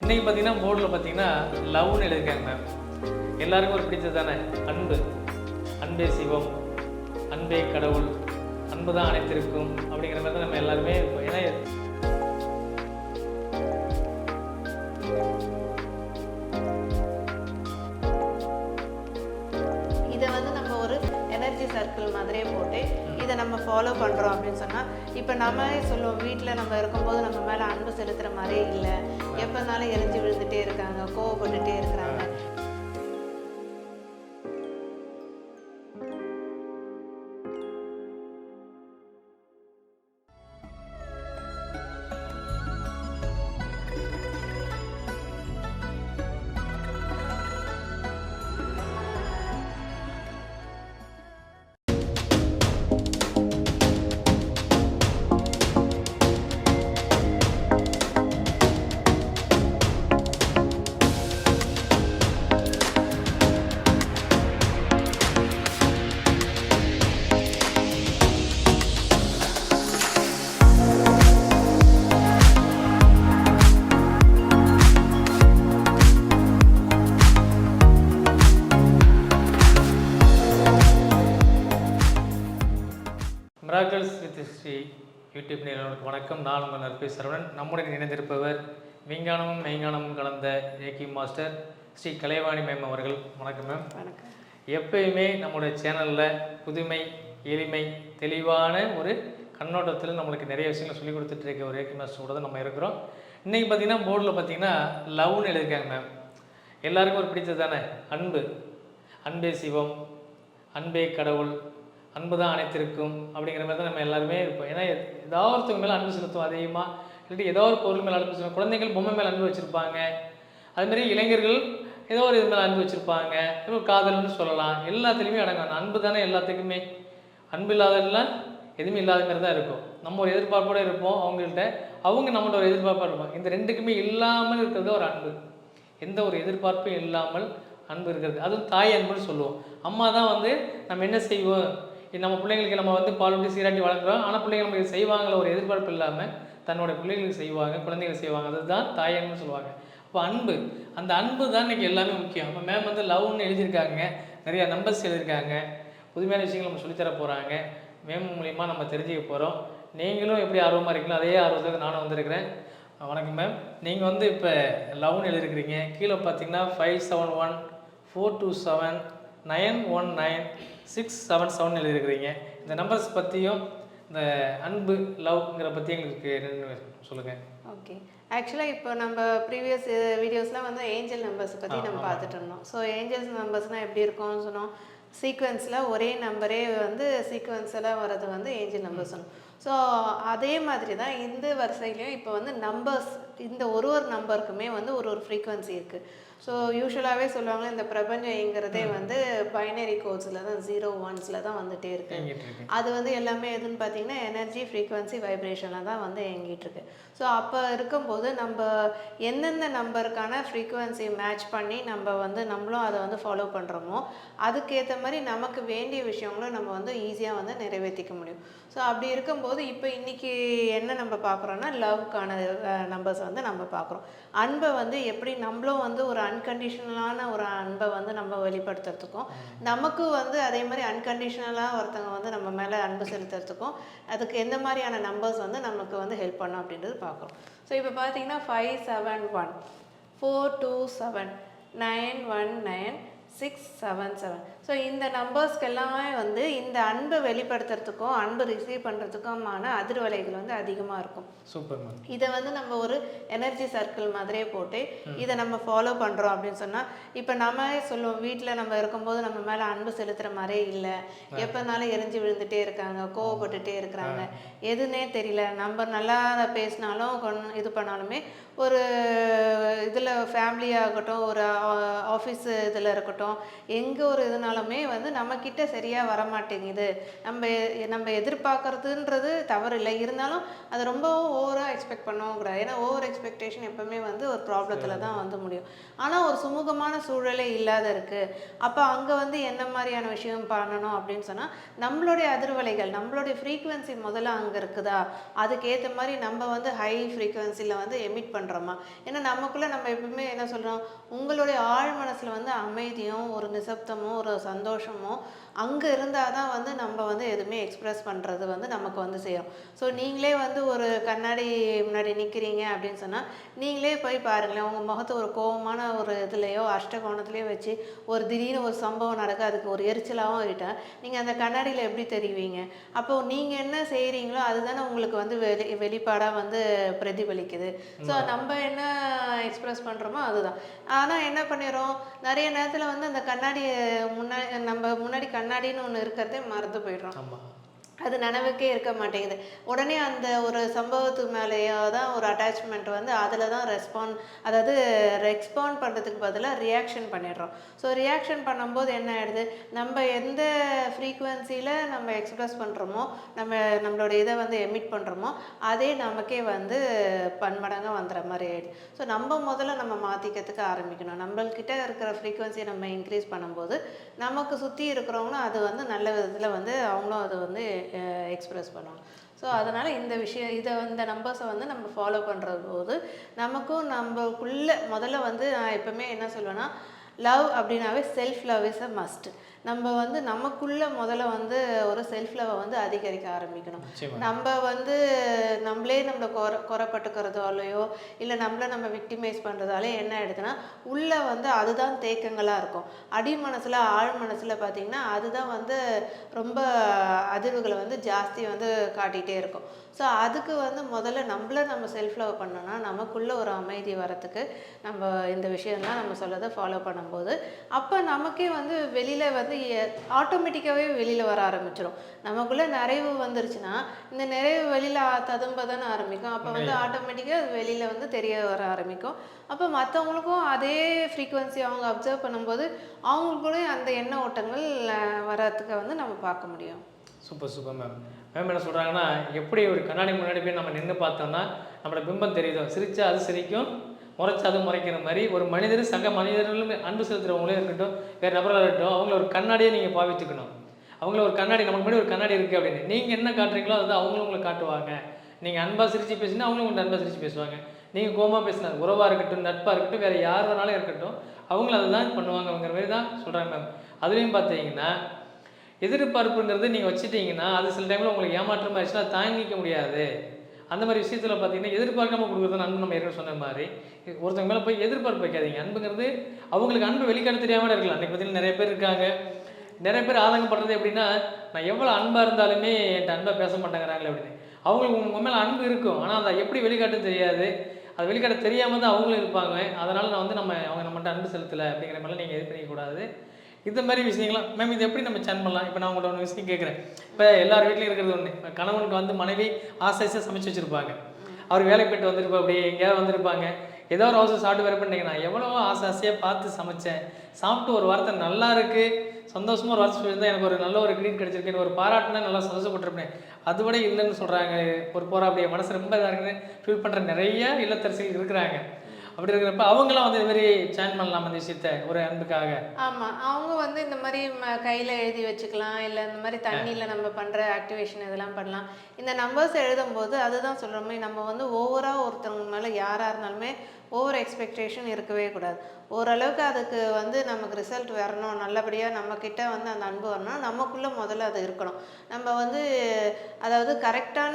இன்னைக்கு பார்த்தீங்கன்னா போர்டில் பார்த்தீங்கன்னா லவ்னு எழுதியிருக்காங்க மேம் எல்லாருக்கும் ஒரு பிடிச்சது தானே? அன்பு. அன்பே சிவம். அன்பே கடவுள். அன்பு தான் அனைத்திருக்கும் அப்படிங்கிற மாதிரி தான் நம்ம எல்லாருமே இருப்போம் ஏன்னா இதை வந்து நம்ம ஒரு எனர்ஜி சர்க்கிள் மாதிரியே போட்டு இதை நம்ம ஃபாலோ பண்ணுறோம் அப்படின்னு சொன்னால் இப்போ நம்மளே சொல்லுவோம் வீட்டில் நம்ம இருக்கும்போது நம்ம மேலே அன்பு செலுத்துகிற மாதிரியே இல்லை. எப்போனாலும் எரிஞ்சு விழுந்துட்டே இருக்காங்க கோவப்பட்டுகிட்டே இருக்கிறாங்க. மிராக்கல்ஸ் வித் ஸ்ரீ யூடியூப் நேர்களுக்கு வணக்கம். நான் உங்கள் நற்பே சரவணன். நம்முடன் இணைந்திருப்பவர் விஞ்ஞானமும் மெய்ஞானமும் கலந்த ஏகி மாஸ்டர் ஸ்ரீ கலைவாணி மேம் அவர்கள். வணக்கம் மேம் வணக்கம். எப்பயுமே நம்மளுடைய சேனலில் புதுமை எளிமை தெளிவான ஒரு கண்ணோட்டத்தில் நம்மளுக்கு நிறைய விஷயங்கள் சொல்லி கொடுத்துட்டு இருக்க ஒரு ஏகி மாஸ்டர் கூட தான் நம்ம இருக்கிறோம். இன்றைக்கி பார்த்தீங்கன்னா போர்டில் பார்த்தீங்கன்னா லவ்னு எழுதியிருக்காங்க மேம் எல்லாருக்கும் ஒரு பிடிச்சது தானே அன்பு. அன்பே சிவம் அன்பே கடவுள் அன்பு தான் அனைத்திருக்கும் அப்படிங்கிற மாதிரி தான் நம்ம எல்லாருமே இருப்போம். ஏன்னா ஏதாவது ஒருத்தவங்க மேலே அன்பு செலுத்தும் அதிகமாக இல்லாட்டி ஏதோ ஒரு பொருள் மேலே அன்பு செலுத்தும் குழந்தைகள் பொம்மை மேலே அன்பு வச்சுருப்பாங்க. அதுமாரி இளைஞர்கள் ஏதோ ஒரு இது மேலே அன்பு வச்சுருப்பாங்க. இப்போ காதல்னு சொல்லலாம். எல்லாத்துலேயுமே அடங்கும். அன்பு தானே எல்லாத்துக்குமே. அன்பு இல்லாதெல்லாம் எதுவுமே இல்லாத மாதிரி தான் இருக்கும். நம்ம ஒரு எதிர்பார்ப்போடு இருப்போம் அவங்கள்ட்ட. அவங்க நம்மளோட ஒரு எதிர்பார்ப்பாக இருப்போம் இந்த ரெண்டுக்குமே இல்லாமல் இருக்கிறது ஒரு அன்பு. எந்த ஒரு எதிர்பார்ப்பும் இல்லாமல் அன்பு இருக்கிறது. அதுவும் தாய் அன்புன்னு சொல்லுவோம். அம்மா தான் வந்து நம்ம என்ன செய்வோம்? நம்ம பிள்ளைங்களுக்கு நம்ம வந்து பால் ஊட்டி சீராட்டி வளர்க்குறோம். ஆனால் பிள்ளைங்க நமக்கு செய்வாங்கள ஒரு எதிர்பார்ப்பு இல்லாமல் தன்னோட பிள்ளைகளுக்கு செய்வாங்க குழந்தைகளுக்கு செய்வாங்க. அதுதான் தாயன்னு சொல்லுவாங்க. அப்போ அன்பு அந்த அன்பு தான் இன்றைக்கி எல்லாமே முக்கியம். அப்போ மேம் வந்து லவ்னு எழுதியிருக்காங்க. நிறையா நம்பர்ஸ் எழுதியிருக்காங்க. புதுமையான விஷயங்கள் நம்ம சொல்லித்தர போகிறாங்க மேம் மூலிமா நம்ம தெரிஞ்சுக்க போகிறோம் நீங்களும் எப்படி ஆர்வமாக இருக்கீங்களோ அதே ஆர்வத்துக்கு நானும் வந்திருக்கிறேன். வணக்கம் மேம் நீங்கள் வந்து இப்போ லவ்னு எழுதிருக்கிறீங்க கீழே பார்த்தீங்கன்னா five seven one four two seven nine one nine six seven seven எழுதிருக்கிறீங்க இந்த நம்பர்ஸ் பற்றியும் இந்த அன்பு லவ்ங்கிற பற்றி எங்களுக்கு என்னென்னு சொல்லுங்கள் ஓகே ஆக்சுவலாக இப்போ நம்ம ப்ரீவியஸ் வீடியோஸில் வந்து ஏஞ்சல் நம்பர்ஸ் பற்றி நம்ம பார்த்துட்டு இருந்தோம். ஸோ ஏஞ்சல்ஸ் நம்பர்ஸ்னால் எப்படி இருக்கும்னு சொன்னோம். சீக்வன்ஸில் ஒரே நம்பரே வந்து சீக்வன்ஸில் வர்றது வந்து ஏஞ்சல் நம்பர்ஸ் சொன்னோம் ஸோ அதே மாதிரி தான் இந்த வரிசையிலையும் இப்போ வந்து நம்பர்ஸ் இந்த ஒரு ஒரு நம்பருக்குமே வந்து ஒரு ஒரு ஃப்ரீக்வன்சி இருக்குது ஸோ யூஸ்வலாகவே சொல்லுவாங்க இந்த பிரபஞ்சம் இயங்குறதே வந்து பைனரி கோட்ஸில் தான் ஜீரோ ஒன்ஸில் தான் வந்துட்டே இருக்கு. அது வந்து எல்லாமே எதுன்னு பார்த்தீங்கன்னா எனர்ஜி ஃப்ரீக்வன்சி வைப்ரேஷனில் தான் வந்து இயங்கிட்டு இருக்கு. ஸோ அப்போ இருக்கும்போது நம்ம எந்தெந்த நம்பருக்கான ஃப்ரீக்வன்சி மேட்ச் பண்ணி நம்ம வந்து நம்மளும் அதை வந்து ஃபாலோ பண்ணுறோமோ அதுக்கேற்ற மாதிரி நமக்கு வேண்டிய விஷயங்களும் நம்ம வந்து ஈஸியாக வந்து நிறைவேற்றிக்க முடியும். ஸோ அப்படி இருக்கும்போது இப்போ இன்னைக்கு என்ன நம்ம பார்க்குறோன்னா லவ்க்கான நம்பர்ஸ் வந்து நம்ம பார்க்குறோம். அன்பை வந்து எப்படி நம்மளும் வந்து ஒரு அன்கண்டிஷனலான ஒரு அன்பை வந்து நம்ம வெளிப்படுத்துறதுக்கும் நமக்கு வந்து அதே மாதிரி அன்கண்டிஷனலாக ஒருத்தவங்க வந்து நம்ம மேலே அன்பு செலுத்துறதுக்கும் அதுக்கு எந்த மாதிரியான நம்பர்ஸ் வந்து நமக்கு வந்து ஹெல்ப் பண்ணும் அப்படின்றது பார்க்குறோம். ஸோ இப்போ பார்த்தீங்கன்னா five seven one four two seven nine one nine six seven seven so இந்த நம்பர்ஸ்க்கு எல்லாமே வந்து இந்த அன்பை வெளிப்படுத்துறதுக்கும் அன்பு ரிசீவ் பண்ணுறதுக்குமான அதிர்வலைகள் வந்து அதிகமாக இருக்கும். Super ma'am. இதை வந்து நம்ம ஒரு எனர்ஜி சர்க்கிள் மாதிரியே போட்டு இதை நம்ம ஃபாலோ பண்ணுறோம் அப்படின்னு சொன்னால் இப்போ நம்மளே சொல்லுவோம் வீட்டில் நம்ம இருக்கும்போது நம்ம மேலே அன்பு செலுத்துகிற மாதிரியே இல்லை. எப்போனாலும் எரிஞ்சு விழுந்துட்டே இருக்காங்க கோவப்பட்டுட்டே இருக்கிறாங்க எதுன்னே தெரியல. நம்ம நல்லா பேசினாலும் இது பண்ணாலுமே ஒரு இதில் ஃபேமிலி ஆகட்டும் ஒரு ஆஃபீஸ் இதில் இருக்கட்டும் எங்கே ஒரு இதுனாலுமே வந்து நம்மக்கிட்ட சரியாக வரமாட்டேங்குது. நம்ம நம்ம எதிர்பார்க்கறதுன்றது தவறு இல்லை இருந்தாலும் அது ரொம்பவும் ஓவராக எக்ஸ்பெக்ட் பண்ணவும் கூடாது ஏன்னா ஓவர் எக்ஸ்பெக்டேஷன் எப்பவுமே வந்து ஒரு ப்ராப்ளத்தில் தான் வந்து முடியும். ஆனால் ஒரு சுமூகமான சூழலே இல்லாத இருக்குது அப்போ அங்கே வந்து என்ன மாதிரியான விஷயம் பண்ணணும் அப்படின்னு சொன்னால் நம்மளுடைய அதிர்வலைகள் நம்மளுடைய ஃப்ரீக்குவென்சி முதல்ல அங்கே இருக்குதா? அதுக்கேற்ற மாதிரி நம்ம வந்து ஹை ஃப்ரீக்குவென்சியில் வந்து எமிட் பண்ணுறோமா ஏன்னா நமக்குள்ளே நம்ம நம்ம எப்பவுமே என்ன சொல்கிறோம் உங்களுடைய ஆழ் மனசில் வந்து அமைதியும் ஒரு நிசப்தமும் ஒரு சந்தோஷமும் அங்கே இருந்தால் தான் வந்து நம்ம வந்து எதுவுமே எக்ஸ்பிரஸ் பண்ணுறது வந்து நமக்கு வந்து செய்யும் ஸோ நீங்களே வந்து ஒரு கண்ணாடி முன்னாடி நிற்கிறீங்க அப்படின்னு சொன்னால் நீங்களே போய் பாருங்களேன் உங்கள் முகத்தை ஒரு கோபமான ஒரு இதுலேயோ அஷ்டகோணத்துலேயோ வச்சு ஒரு திடீர்னு ஒரு சம்பவம் நடக்க அதுக்கு ஒரு எரிச்சலாகவும் ஆகிட்டா நீங்கள் அந்த கண்ணாடியில் எப்படி தெரிவிங்க? அப்போ நீங்கள் என்ன செய்கிறீங்களோ அதுதானே உங்களுக்கு வந்து வெளி வெளிப்பாடாக வந்து பிரதிபலிக்குது. ஸோ நம்ம என்ன எக்ஸ்பிரஸ் பண்ணுறோமோ அதுதான். ஆனால் என்ன பண்ணிடுறோம் நிறைய நேரத்தில் வந்து அந்த கண்ணாடியை முன்னாடி நம்ம முன்னாடி கண்ணாடின்னு ஒன்று இருக்கிறதே மறந்து போயிடுறோம். ஆமாம் அது நினைவுக்கே இருக்க மாட்டேங்குது. உடனே அந்த ஒரு சம்பவத்துக்கு மேலேயோ தான் ஒரு அட்டாச்மெண்ட் வந்து அதில் தான் ரெஸ்பாண்ட் அதாவது ரெஸ்பாண்ட் பண்ணுறதுக்கு பதிலாக ரியாக்ஷன் பண்ணிடுறோம். ஸோ ரியாக்ஷன் பண்ணும்போது என்ன ஆயிடுது? நம்ம எந்த ஃப்ரீக்குவென்சியில் நம்ம எக்ஸ்பிரஸ் பண்ணுறோமோ நம்ம நம்மளோட இதை வந்து எமிட் பண்ணுறோமோ அதே நமக்கே வந்து பன்மடங்காக வந்துடுற மாதிரி ஆகிடுது ஸோ நம்ம முதல்ல நம்ம மாற்றிக்கிறதுக்கு ஆரம்பிக்கணும். நம்மள்கிட்ட இருக்கிற ஃப்ரீக்குவென்சியை நம்ம இன்க்ரீஸ் பண்ணும்போது நமக்கு சுற்றி இருக்கிறவங்களும் அது வந்து நல்ல விதத்தில் வந்து அவங்களும் அதை வந்து எக்ஸ்ப்ரெஸ் பண்ணுவாங்க. ஸோ அதனால் இந்த விஷயம் இதை இந்த நம்பர்ஸை வந்து நம்ம ஃபாலோ பண்ணுறது போது நமக்கும் நம்மக்குள்ளே முதல்ல வந்து நான் எப்போவுமே என்ன சொல்லுவேன்னா லவ் அப்படின்னாவே self love is a must நம்ம வந்து நமக்குள்ள முதல்ல வந்து ஒரு செல்ஃப் லவ்வை வந்து அதிகரிக்க ஆரம்பிக்கணும். நம்ம வந்து நம்மளே நம்மளை குறை குறைப்பட்டுக்கிறதாலையோ இல்லை நம்மளை நம்ம விக்டிமைஸ் பண்ணுறதாலே என்ன ஆயிடுதுன்னா உள்ளே வந்து அதுதான் தேக்கங்களாக இருக்கும். அடி மனசில் ஆழ் மனசில் பார்த்தீங்கன்னா அதுதான் வந்து ரொம்ப அதிர்வுகளை வந்து ஜாஸ்தி வந்து காட்டிகிட்டே இருக்கும். ஸோ அதுக்கு வந்து முதல்ல நம்மள நம்ம செல்ஃப் லவ் பண்ணோம்னா நமக்குள்ள ஒரு அமைதி வரத்துக்கு நம்ம இந்த விஷயம்லாம் நம்ம சொல்லதை ஃபாலோ பண்ணும்போது அப்போ நமக்கே வந்து வெளியில் வந்து ஆட்டோமேட்டிக்காகவே வெளியில் வர ஆரம்பிச்சிடும் நமக்குள்ள நிறைவு வந்துருச்சுன்னா இந்த நிறைவு வெளியில் ததும்ப தானே ஆரம்பிக்கும். அப்போ வந்து ஆட்டோமேட்டிக்காக அது வெளியில் வந்து தெரிய வர ஆரம்பிக்கும். அப்போ மற்றவங்களுக்கும் அதே ஃப்ரீக்குவென்சி அவங்க அப்சர்வ் பண்ணும்போது அவங்களுக்குள்ளேயும் அந்த எண்ண ஓட்டங்கள் அஹ், வர்றதுக்கு வந்து நம்ம பார்க்க முடியும். சூப்பர் சூப்பர் மேம் மேம் என்ன சொல்கிறாங்கன்னா எப்படி ஒரு கண்ணாடி முன்னாடி போய் நம்ம நின்று பார்த்தோம்னா நம்மளோட பிம்பம் தெரியுதோ? சிரிச்சா அது சிரிக்கும் முறைச்சா அது முறைக்கிற மாதிரி ஒரு மனிதர் சக மனிதர்களும் அன்பு செலுத்துகிறவங்களே இருக்கட்டும் வேறு நபர்களாக இருக்கட்டும் அவங்கள ஒரு கண்ணாடியை நீங்கள் பாவிச்சுக்கணும். அவங்கள ஒரு கண்ணாடி நமக்கு முன்னாடி ஒரு கண்ணாடி இருக்குது அப்படின்னு. நீங்கள் என்ன காட்டுறீங்களோ அது அவங்களும் உங்களை காட்டுவாங்க. நீங்கள் அன்பாக சிரித்து பேசினா அவங்களும் உங்களை அன்பாக சிரித்து பேசுவாங்க. நீங்கள் கோமா பேசினா உறவாக இருக்கட்டும் நட்பாக இருக்கட்டும் வேறு யார் வேணாலும் இருக்கட்டும் அவங்களும் அதை தான் பண்ணுவாங்கங்கிற மாதிரி தான் சொல்கிறாங்க மேம். அதுலேயும் பார்த்தீங்கன்னா எதிர்பார்ப்புங்கிறது நீங்கள் வச்சுட்டீங்கன்னா அது சில டைமில் உங்களுக்கு ஏமாற்றமாக இருந்துச்சுன்னா தாங்கிக்க முடியாது. அந்த மாதிரி விஷயத்தில் பார்த்தீங்கன்னா எதிர்பார்க்காம கொடுக்குறது அன்பு நம்ம ஏற்கனவே சொன்ன மாதிரி ஒருத்தவங்க மேலே போய் எதிர்பார்ப்பு வைக்காதீங்க. அன்புங்கிறது அவங்களுக்கு அன்பு வெளிக்காட்ட தெரியாமல் இருக்கலாம். அன்றைக்கி பார்த்தீங்கன்னா நிறைய பேர் இருக்காங்க. நிறைய பேர் ஆதங்கப்படுறது எப்படின்னா நான் எவ்வளோ அன்பாக இருந்தாலுமே என்கிட்ட அன்பாக பேச மாட்டேங்கிறாங்களே அப்படின்னு. அவங்களுக்கு உங்கள் மேலே அன்பு இருக்கும். ஆனால் அதை எப்படி வெளிக்காட்டுன்னு தெரியாது. அது வெளிக்காட்ட தெரியாமல் தான் அவங்களும் இருப்பாங்க. அதனால் நான் வந்து நம்ம அவங்க நம்மகிட்ட அன்பு செலுத்தலை அப்படிங்கிற மாதிரிலாம் நீங்கள் இது பண்ணிக்கக்கூடாது. இந்த மாதிரி விஷயங்கள்லாம் மேம் இது எப்படி நம்ம சேன் பண்ணலாம்? இப்போ நான் உங்கள்ட்ட ஒன்று விஷயம் கேட்குறேன். இப்போ எல்லார் வீட்லையும் இருக்கிறது ஒன்று கணவனுக்கு வந்து மனைவி ஆசை சமைச்சு வச்சுருப்பாங்க. அவர் வேலைக்கு போயிட்டு வந்திருப்பா அப்படியே எங்கேயாவது வந்திருப்பாங்க. ஏதோ ஒரு அவசரம் சாப்பிட்டு வேறு பண்ணீங்க நான் ஆசை ஆசையாக பார்த்து சமைச்சேன். சாப்பிட்டு ஒரு வார்த்தை நல்லா இருக்கு. சந்தோஷமாக ஒரு வார்த்தை சொல்லியிருந்தால் எனக்கு ஒரு நல்ல ஒரு கிரீட் கிடச்சிருக்கு எனக்கு ஒரு பாராட்டுனா நல்லா சந்தோஷப்பட்டிருப்பேன். அது விட இல்லைன்னு சொல்கிறாங்க ஒரு போகிற அப்படியே மனசு ரொம்ப இதாக இருக்குன்னு ஃபீல் பண்ணுற நிறைய இல்லத்தரசிகள் இருக்கிறாங்க. அப்படி இருக்கிறப்ப அவங்களாம் வந்து இது மாதிரி சேன் பண்ணலாம் அந்த விஷயத்த ஒரு அன்புக்காக. ஆமாம் அவங்க வந்து இந்த மாதிரி கையில் எழுதி வச்சுக்கலாம் இல்லை இந்த மாதிரி தண்ணியில் நம்ம பண்ணுற ஆக்டிவேஷன் இதெல்லாம் பண்ணலாம். இந்த நம்பர்ஸ் எழுதும்போது அதுதான் சொல்கிறோமே நம்ம வந்து ஓவராக ஒருத்தவங்க மேலே யாராக இருந்தாலுமே ஓவர் எக்ஸ்பெக்டேஷன் இருக்கவே கூடாது. ஓரளவுக்கு அதுக்கு வந்து நமக்கு ரிசல்ட் வரணும். நல்லபடியாக நம்மக்கிட்ட வந்து அந்த அன்பு வரணும் நமக்குள்ளே முதல்ல அது இருக்கணும். நம்ம வந்து அதாவது கரெக்டான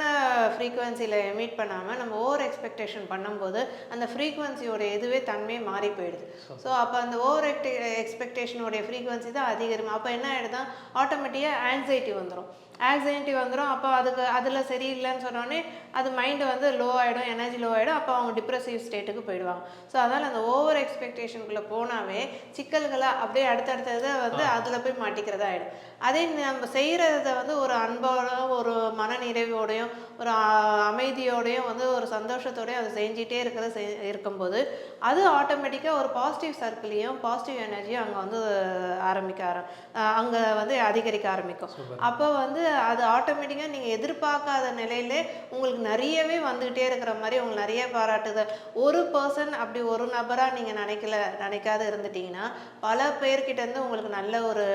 ஃப்ரீக்குவென்சியில் மீட் பண்ணாமல் நம்ம ஓவர் எக்ஸ்பெக்டேஷன் பண்ணும்போது அந்த ஃப்ரீக்குவென்சியோட இதுவே தன்மையே மாறி போயிடுது. ஸோ அப்போ அந்த ஓவர் எக்ஸ்பெக்டேஷனுடைய ஃப்ரீக்குவென்சி தான் அதிகரிக்கும். அப்போ என்ன ஆகிடுதான் ஆட்டோமேட்டிக்காக ஆன்சைட்டி வந்துடும் ஆங்ஸைட்டி வந்துடும் அப்போ அதுக்கு அதில் சரியில்லைன்னு சொன்னோடனே அது மைண்டு வந்து லோ ஆகிடும் எனர்ஜி லோ ஆகிடும் அப்போ அவங்க டிப்ரெசிவ் ஸ்டேட்டுக்கு போயிடுவாங்க. ஸோ அதனால் அந்த ஓவர் எக்ஸ்பெக்டேஷனுக்குள்ளே போனாவே சிக்கல்களாக அப்படியே அடுத்தடுத்ததை வந்து அதில் போய் மாட்டிக்கிறதா ஆகிடும் அதே நம்ம செய்கிறத வந்து ஒரு அன்போட ஒரு மன நிறைவோடையும் ஒரு அமைதியோடையும் வந்து ஒரு சந்தோஷத்தோடையும் அதை செஞ்சிட்டே இருக்கிறது செய் இருக்கும்போது அது ஆட்டோமேட்டிக்காக ஒரு பாசிட்டிவ் சர்க்கிளையும் பாசிட்டிவ் எனர்ஜியும் அங்கே வந்து ஆரம்பிக்க ஆர அங்கே வந்து அதிகரிக்க ஆரம்பிக்கும். அப்போ வந்து அது ஆட்டோமேட்டிக்காக நீங்கள் எதிர்பார்க்காத நிலையிலே உங்களுக்கு நிறையவே வந்துக்கிட்டே இருக்கிற மாதிரி உங்களுக்கு நிறைய பாராட்டுதல் ஒரு பர்சன் அப்படி ஒரு நபராக நீங்கள் நினைக்கல நினைக்காத இருந்துட்டீங்கன்னா பல பேர்கிட்ட இருந்து உங்களுக்கு நல்ல ஒரு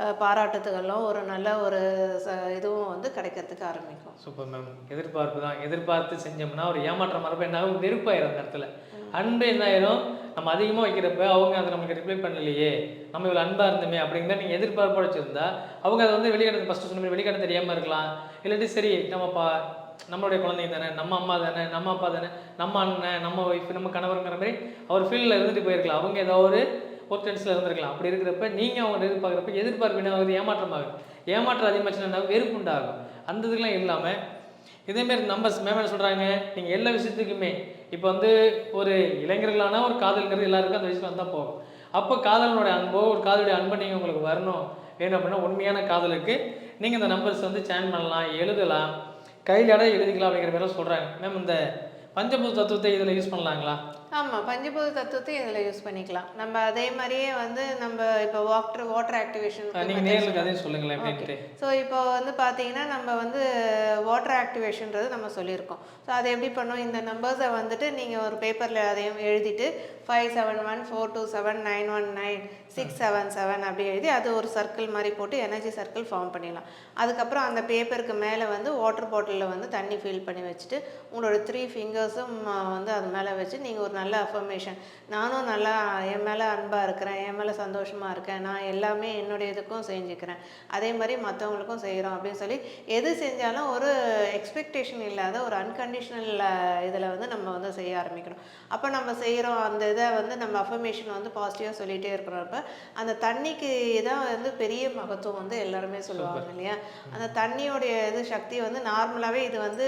அஹ், பாராட்டுதலும் ஒரு நல்ல ஒரு இதுவும் வந்து கிடைக்கிறதுக்கு ஆரம்பிக்கும். Super ma'am. எதிர்பார்ப்பு தான். எதிர்பார்த்து செஞ்சோம்னா ஒரு ஏமாற்றம் மரபு என்ன ஆகும்? வெறுப்பாயிரும் அந்த இடத்துல. அன்பு என்ன ஆயிரும்? நம்ம அதிகமாக வைக்கிறப்ப அவங்க அதை நமக்கு ரிப்ளை பண்ணலையே. நம்ம இவ்வளோ அன்பாக இருந்தோமே அப்படிங்கிற நீங்கள் எதிர்பார்ப்போட வச்சுருந்தா அவங்க அதை வந்து வெளிக்காட்ட ஃபஸ்ட்டு சொன்ன மாதிரி வெளிக்காட்ட தெரியாமல் இருக்கலாம். இல்லாட்டி சரி நம்மப்பா நம்மளுடைய குழந்தைங்க தானே நம்ம அம்மா தானே நம்ம அப்பா தானே நம்ம அண்ணன் நம்ம ஒய்ஃப் நம்ம கணவருங்கிற மாதிரி அவர் ஃபீல்டில் இருந்துட்டு போயிருக்கலாம். அவங்க ஏதோ ஒரு டென்ஸில் இருந்திருக்கலாம். அப்படி இருக்கிறப்ப நீங்கள் அவங்க எதிர்பார்க்குறப்ப எதிர்பார்ப்பு என்ன ஆகுது ஏமாற்றமாகும் ஏமாற்றம் அதிகமாச்சுன்னா வெறுப்பு உண்டாகும். அந்த இதுக்கெல்லாம் இல்லாமல் இதேமாரி நம்பர்ஸ் மேம் என்ன சொல்கிறாங்க நீங்கள் எல்லா விஷயத்துக்குமே இப்போ வந்து ஒரு இளைஞர்களான ஒரு காதல்ங்கிறது எல்லாருக்கும் அந்த விஷயத்தில் வந்தால் போகும். அப்போ காதலனுடைய அன்போ ஒரு காதலுடைய அன்பை நீங்கள் உங்களுக்கு வரணும். வேணும் அப்படின்னா உண்மையான காதலுக்கு நீங்கள் இந்த நம்பர்ஸ் வந்து சேன் பண்ணலாம் எழுதலாம். கையிலட எழுதிக்கலாம் அப்படிங்கிற மாதிரி சொல்கிறாங்க மேம் இந்த பஞ்சபூத தத்துவத்தை இதில் யூஸ் பண்ணலாங்களா? ஆமாம் பஞ்சபூத தத்துவத்தை இதில் யூஸ் பண்ணிக்கலாம். நம்ம அதே மாதிரியே வந்து நம்ம இப்போ வாட்டர் வாட்டர் ஆக்டிவேஷன் சொல்லுங்களேன் ஸோ இப்போ வந்து பார்த்தீங்கன்னா நம்ம வந்து வாட்டர் ஆக்டிவேஷன்றது நம்ம சொல்லியிருக்கோம். ஸோ அதை எப்படி பண்ணோம்? இந்த நம்பர்ஸை வந்துட்டு நீங்கள் ஒரு பேப்பரில் அதையும் எழுதிட்டு five seven one four two seven nine one nine six seven seven அப்படி எழுதி அது ஒரு சர்க்கிள் மாதிரி போட்டு எனர்ஜி சர்க்கிள் ஃபார்ம் பண்ணிடலாம். அதுக்கப்புறம் அந்த பேப்பருக்கு மேலே வந்து வாட்டர் பாட்டிலில் வந்து தண்ணி ஃபில் பண்ணி வச்சுட்டு உங்களோட த்ரீ ஃபிங்கர்ஸும் வந்து அது மேலே வச்சு நீங்கள் ஒரு நல்ல அஃபர்மேஷன் நானும் நல்லா என் மேலே அன்பாக இருக்கிறேன் என் மேலே சந்தோஷமாக இருக்கேன் நான் எல்லாமே என்னுடைய இதுக்கும் செஞ்சுக்கிறேன். அதே மாதிரி மற்றவங்களுக்கும் செய்கிறோம் அப்படின்னு சொல்லி எது செஞ்சாலும் ஒரு எக்ஸ்பெக்டேஷன் இல்லாத ஒரு அன்கண்டிஷனல் இதில் வந்து நம்ம வந்து செய்ய ஆரம்பிக்கணும். அப்போ நம்ம செய்கிறோம் அந்த இதை வந்து நம்ம அஃபர்மேஷன் வந்து பாசிட்டிவாக சொல்லிகிட்டே இருக்கிறப்ப அந்த தண்ணிக்கு தான் வந்து பெரிய மகத்துவம் வந்து எல்லாருமே சொல்லுவாங்க இல்லையா? அந்த தண்ணியோடைய இது சக்தி வந்து நார்மலாகவே இது வந்து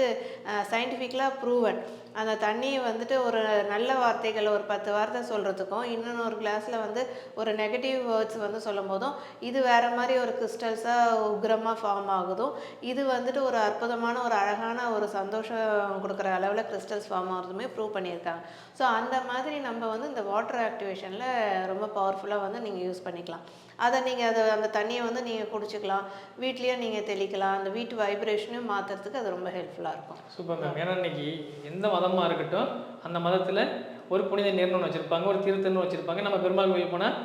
சயின்டிஃபிக்கலாக ப்ரூவன் அந்த தண்ணியை வந்துட்டு ஒரு நல்ல வார்த்தைகள் ஒரு பத்து வார்த்தை சொல்கிறதுக்கும் இன்னொன்று கிளாஸில் வந்து ஒரு நெகட்டிவ் வேர்ட்ஸ் வந்து சொல்லும் போதும் இது வேறு மாதிரி ஒரு கிறிஸ்டல்ஸாக உக்ரமாக ஃபார்ம் ஆகுதும். இது வந்துட்டு ஒரு அற்புதமான ஒரு அழகான ஒரு சந்தோஷம் கொடுக்குற அளவில் கிறிஸ்டல்ஸ் ஃபார்ம் ஆகுறதுமே ப்ரூவ் பண்ணியிருக்காங்க. ஸோ அந்த மாதிரி நம்ம வந்து இந்த வாட்டர் ஆக்டிவேஷனில் ரொம்ப பவர்ஃபுல்லாக வந்து நீங்கள் யூஸ் பண்ணிக்கலாம். அதை நீங்கள் அதை அந்த தண்ணியை வந்து நீங்கள் குடிச்சிக்கலாம். வீட்லேயே நீங்கள் தெளிக்கலாம். அந்த வீட்டு வைப்ரேஷனையும் மாற்றுறதுக்கு அது ரொம்ப ஹெல்ப்ஃபுல்லாக இருக்கும். Super ma'am. ஏன்னா இன்னைக்கு எந்த மதமாக இருக்கட்டும் அந்த மதத்தில் ஒரு புனித நீர்னு வச்சுருப்பாங்க ஒரு திருத்தன்னு வச்சுருப்பாங்க. நம்ம பெருமாள் கோயில் போனால்